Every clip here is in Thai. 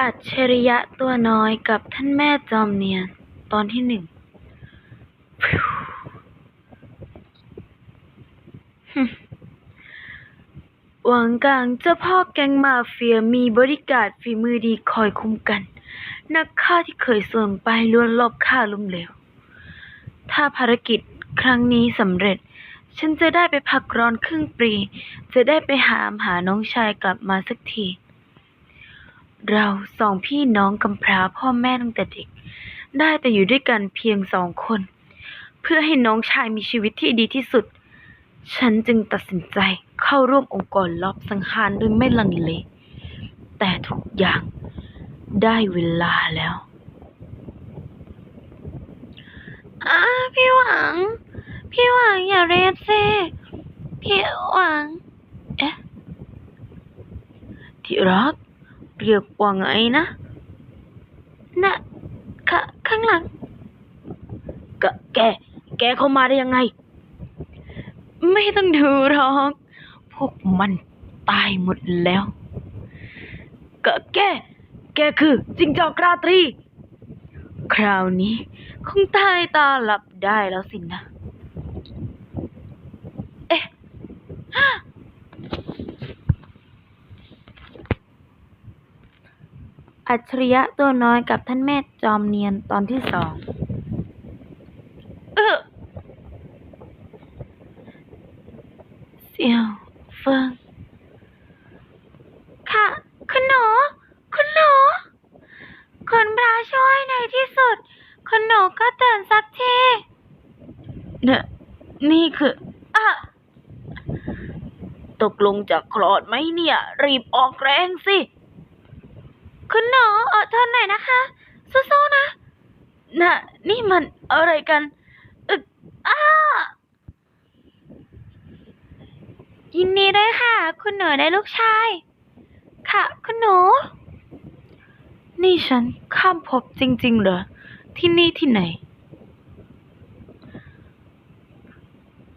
อัจฉริยะตัวน้อยกับท่านแม่จอมเนียน ตอนที่หนึ่ง หวังกลางเจ้าพ่อแก๊งมาเฟียมีบริการฝีมือดีคอยคุ้มกัน นักฆ่าที่เคยส่งไปล้วนลอบฆ่าล้มเหลว ถ้าภารกิจครั้งนี้สำเร็จ ฉันจะได้ไปพักร้อนครึ่งปี จะได้ไปหามหาน้องชายกลับมาสักที เราสองพี่น้องกำพร้าพ่อแม่ตั้งแต่เด็ก ได้แต่อยู่ด้วยกันเพียงสองคน เพื่อให้น้องชายมีชีวิตที่ดีที่สุด ฉันจึงตัดสินใจเข้าร่วมองค์กรลอบสังหารโดยไม่ลังเล แต่ทุกอย่างได้เวลาแล้วอ้าพี่หวัง พี่หวังอย่าเรียบสิพี่หวัง เอ๊ะที่รัก เรียกว่าไงนะน่ะขข้างหลังกะแก แกเข้ามาได้ยังไง ไม่ต้องดูหรอก พวกมันตายหมดแล้วกะแก แกคือจิงจอกราตรี คราวนี้คงตายตาหลับได้แล้วสินะ เอ๊ะ อัจฉริยะตัวน้อยกับท่านแม่จอมเนียนตอนที่สองเออเสี่ยวเฟิง ค่ะ คุณหนู คุณหนู คุณพระช่วยในที่สุด คุณหนูก็ตื่นสักทีเนี่ยนี่คืออะตกลงจะคลอดไหมเนี่ย รีบออกแรงสิ คุณหนูอดทนหน่อยนะคะ สู้ๆนะ น่ะ นี่มันอะไรกันอึกอ้ายินดีด้วยค่ะ คุณหนูได้ลูกชาย ค่ะ คุณหนู นี่ฉันข้ามภพจริง ๆ เหรอ ที่นี่ที่ไหน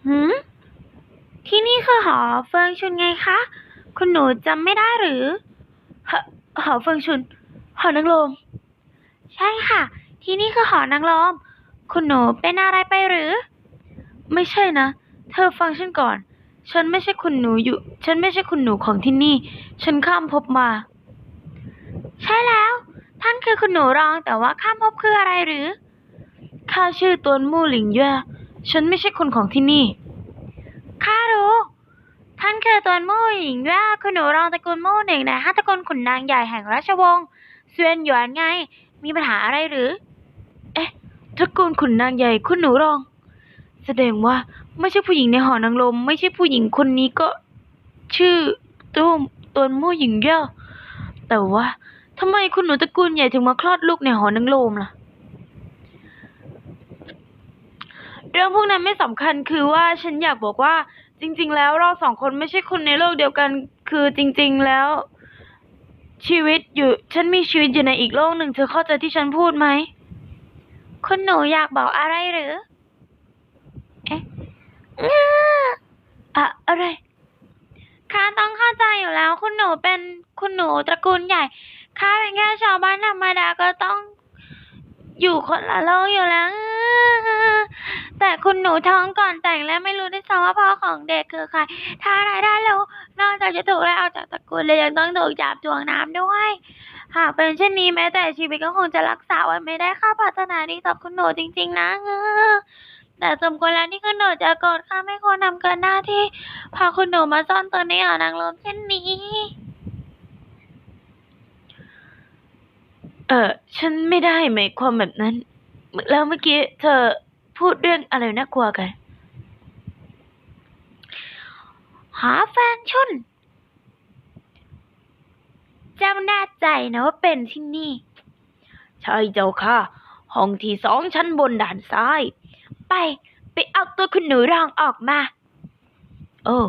หืมที่นี่คือหอเฟิงชุนไงคะ คุณหนูจำไม่ได้หรือ หอหอเฟิงชุน หอนางรม ใช่ค่ะ ที่นี่คือหอนางรม คุณหนูเป็นอะไรไปหรือ ไม่ใช่นะ เธอฟังฉันก่อน ฉันไม่ใช่คุณหนูอยู่ ฉันไม่ใช่คุณหนูของที่นี่ ฉันข้ามภพมา ใช่แล้ว ท่านคือคุณหนูรองแต่ว่าข้ามภพคืออะไรหรือ ข้าชื่อตวนมู่หลิงเย่อฉันไม่ใช่คนของที่นี่ ข้ารู้ ท่านคือตวนมู่หลิงเย่คุณหนูรองตระกูลมู่หนึ่งในห้าตระกูลขุนนางใหญ่แห่งราชวงศ์เซียนหยวนไง มีปัญหาอะไรหรือ เอ๊ะ ตระกูลขุนนางใหญ่คุณหนูรอง แสดงว่าไม่ใช่ผู้หญิงในหอนางรมไม่ใช่ผู้หญิงคนนี้ก็ ชื่อตุ้มตวนมู่หญิงเย่แต่ว่าทำไมคุณหนูตระกูลใหญ่ถึงมาคลอดลูกในหอนางรมล่ะ เรื่องพวกนั้นไม่สำคัญคือว่าฉันอยากบอกว่า จริง ๆ แล้วเราสองคนไม่ใช่คนในโลกเดียวกัน คือจริง ๆ แล้ว ชีวิตอยู่ ฉันมีชีวิตอยู่ในอีกโลกหนึ่งเธอเข้าใจที่ฉันพูดไหมคุณหนูอยากบอกอะไรหรือ เอ๊ะอื้อะอะไรข้าต้องเข้าใจอยู่แล้ว คุณหนูเป็นคุณหนูตระกูลใหญ่ข้าเป็นแค่ชาวบ้านธรรมดาก็ต้อง อยู่คนละโลกอยู่แล้ว แต่คุณหนูท้องก่อนแต่งและไม่รู้ด้วยซ้ำว่าพ่อของเด็กคือใคร ถ้าอะไรได้แล้วนอกจากจะถูกไล่ออกจากตระกูลเลยยังต้องถูกจับถ่วงน้ำด้วย หากเป็นเช่นนี้แม้แต่ชีวิตก็คงจะรักษาไว้ไม่ได้ข้าปรารถนาดีต่อคุณหนูจริง ๆ นะเออแต่สมควรแล้วที่คุณหนูจะโกรธข้าไม่ควรทำเกินหน้าที่ พาคุณหนูมาซ่อนตัวในหอนางรมเช่นนี้ เออฉันไม่ได้หมายความแบบนั้น แล้วเมื่อกี้เธอพูดเรื่องอะไรน่ากลัวกัน หาแฟนชุนจำแน่ใจนะว่าเป็นที่นี่ ใช่เจ้าค่ะ ห้องที่สองชั้นบนด้านซ้าย ไป ไปเอาตัวคุณหนูรองออกมา โอ้